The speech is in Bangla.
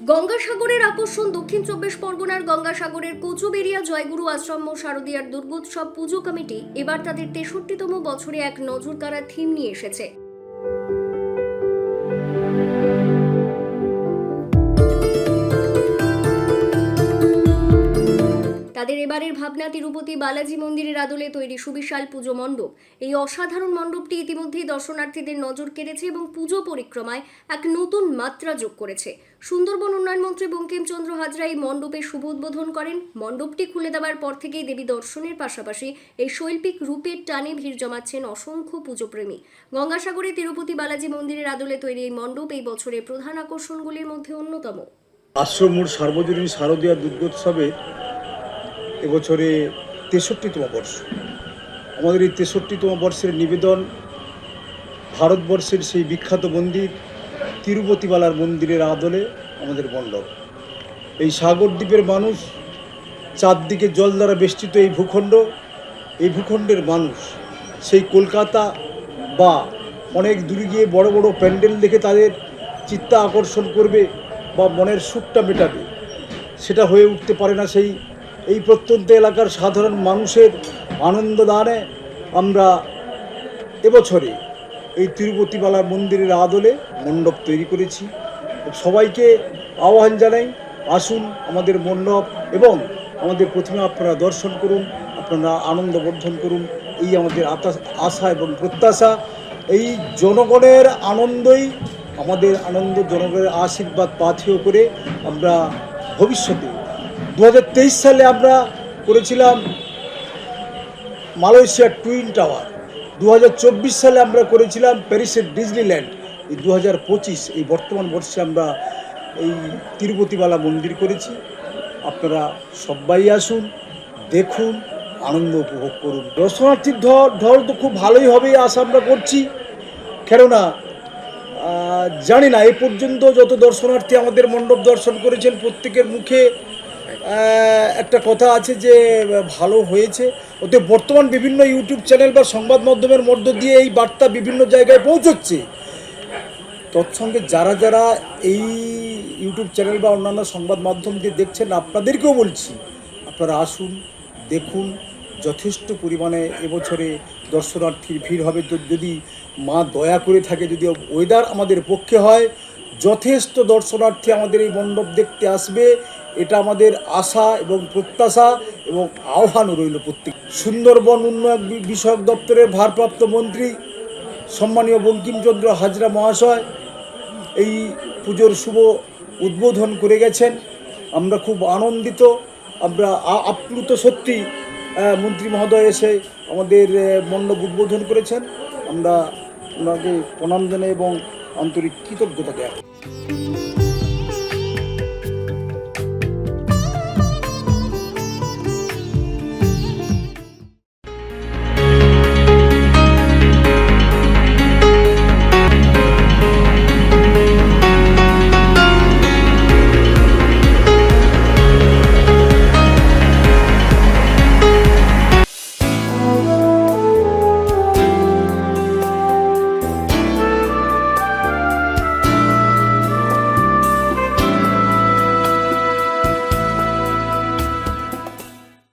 গঙ্গাসাগরের আকর্ষণ দক্ষিণ চব্বিশ পরগনার গঙ্গাসাগরের কোচুবেরিয়া জয়গুরু আশ্রম ও শারদীয়ার দুর্গোৎসব পুজো কমিটি এবার তাদের তেষট্টিতম বছরে এক নজরকাড়া থিম নিয়ে এসেছে। তাদের এবারের ভাবনা তিরুপতি বালাজি মন্দিরের আদলে তৈরি সুবিশাল পুজো মণ্ডপ। এই অসাধারণ মণ্ডপটি ইতিমধ্যেই দর্শনার্থীদের নজর কেড়েছে এবং পুজো পরিক্রমায় এক নতুন মাত্রা যোগ করেছে। সুন্দরবন উন্নয়ন মন্ত্রী বঙ্কিমচন্দ্র হাজরা এই মণ্ডপের শুভ উদ্বোধন করেন। মণ্ডপটি খুলে দেওয়ার পর থেকেই দেবী দর্শনের পাশাপাশি এই শৈল্পিক রূপের টানে ভিড় জমাচ্ছেন অসংখ্য পুজোপ্রেমী। গঙ্গাসাগরে তিরুপতি বালাজি মন্দিরের আদলে তৈরি এই মণ্ডপ এই বছরের প্রধান আকর্ষণগুলির মধ্যে অন্যতম। আশ্রমমূল সার্বজনীন শারদীয়া দুর্গোৎসবে এবছরে তেষট্টিতম বর্ষ। আমাদের এই তেষট্টিতম বর্ষের নিবেদন ভারতবর্ষের সেই বিখ্যাত মন্দির তিরুপতিবালার মন্দিরের আদলে আমাদের মণ্ডপ। এই সাগর দ্বীপের মানুষ চারদিকে জল দ্বারা বেষ্টিত এই ভূখণ্ড, এই ভূখণ্ডের মানুষ সেই কলকাতা বা অনেক দূরে গিয়ে বড় বড় প্যান্ডেল দেখে তাদের চিত্তা আকর্ষণ করবে বা মনের সুখটা মেটাবে। সেটা হয়ে উঠতে পারে না সেই এই প্রত্যন্ত এলাকার সাধারণ মানুষের আনন্দ দানে আমরা এবছরে এই তিরুপতিবালা মন্দিরের আদলে মণ্ডপ তৈরি করেছি। সবাইকে আহ্বান জানাই, আসুন আমাদের মণ্ডপ এবং আমাদের প্রতিমা আপনারা দর্শন করুন, আপনারা আনন্দ বর্ধন করুন, এই আমাদের আশা এবং প্রত্যাশা। এই জনগণের আনন্দই আমাদের আনন্দ, জনগণের আশীর্বাদ পাথেয় করে আমরা ভবিষ্যতে দু হাজার তেইশ সালে আমরা করেছিলাম মালয়েশিয়ার টুইন টাওয়ার। দু হাজার চব্বিশ সালে আমরা করেছিলাম প্যারিসের ডিজনিল্যান্ড। এই দু হাজার পঁচিশ, এই বর্তমান বর্ষে আমরা এই তিরুপতিবালা মন্দির করেছি। আপনারা সবাই আসুন, দেখুন, আনন্দ উপভোগ করুন। দর্শনার্থীর ঢল ঢল তো খুব ভালোই হবে আশা আমরা করছি। কেননা জানি না, এ পর্যন্ত যত দর্শনার্থী আমাদের মণ্ডপ দর্শন করেছেন, প্রত্যেকের মুখে একটা কথা আছে যে, ভালো হয়েছে। ওতে বর্তমান বিভিন্ন ইউটিউব চ্যানেল বা সংবাদ মাধ্যমের মধ্য দিয়ে এই বার্তা বিভিন্ন জায়গায় পৌঁছচ্ছে। তৎসঙ্গে যারা যারা এই ইউটিউব চ্যানেল বা অন্যান্য সংবাদ মাধ্যম দিয়ে দেখছেন, আপনাদেরকেও বলছি, আপনারা আসুন, দেখুন, যথেষ্ট পরিমাণে এবছরে দর্শনার্থীর ভিড় হবে। যদি মা দয়া করে থাকে, যদি ওয়েদার আমাদের পক্ষে হয় যথেষ্ট দর্শনার্থী আমাদের এই মণ্ডপ দেখতে আসবে। এটা আমাদের আশা এবং প্রত্যাশা এবং আহ্বানও রইল প্রত্যেক সুন্দরবন উন্নয়ন বিষয়ক দপ্তরের ভারপ্রাপ্ত মন্ত্রী সম্মানীয় বঙ্কিমচন্দ্র হাজরা মহাশয় এই পুজোর শুভ উদ্বোধন করে গেছেন। আমরা খুব আনন্দিত। আমরা আপ্লুত সত্যি মন্ত্রী মহোদয় এসে আমাদের মণ্ডপ উদ্বোধন করেছেন। আমরা ওনাকে প্রণাম জানাই এবং আন্তরিক কৃতজ্ঞতা জ্ঞাপন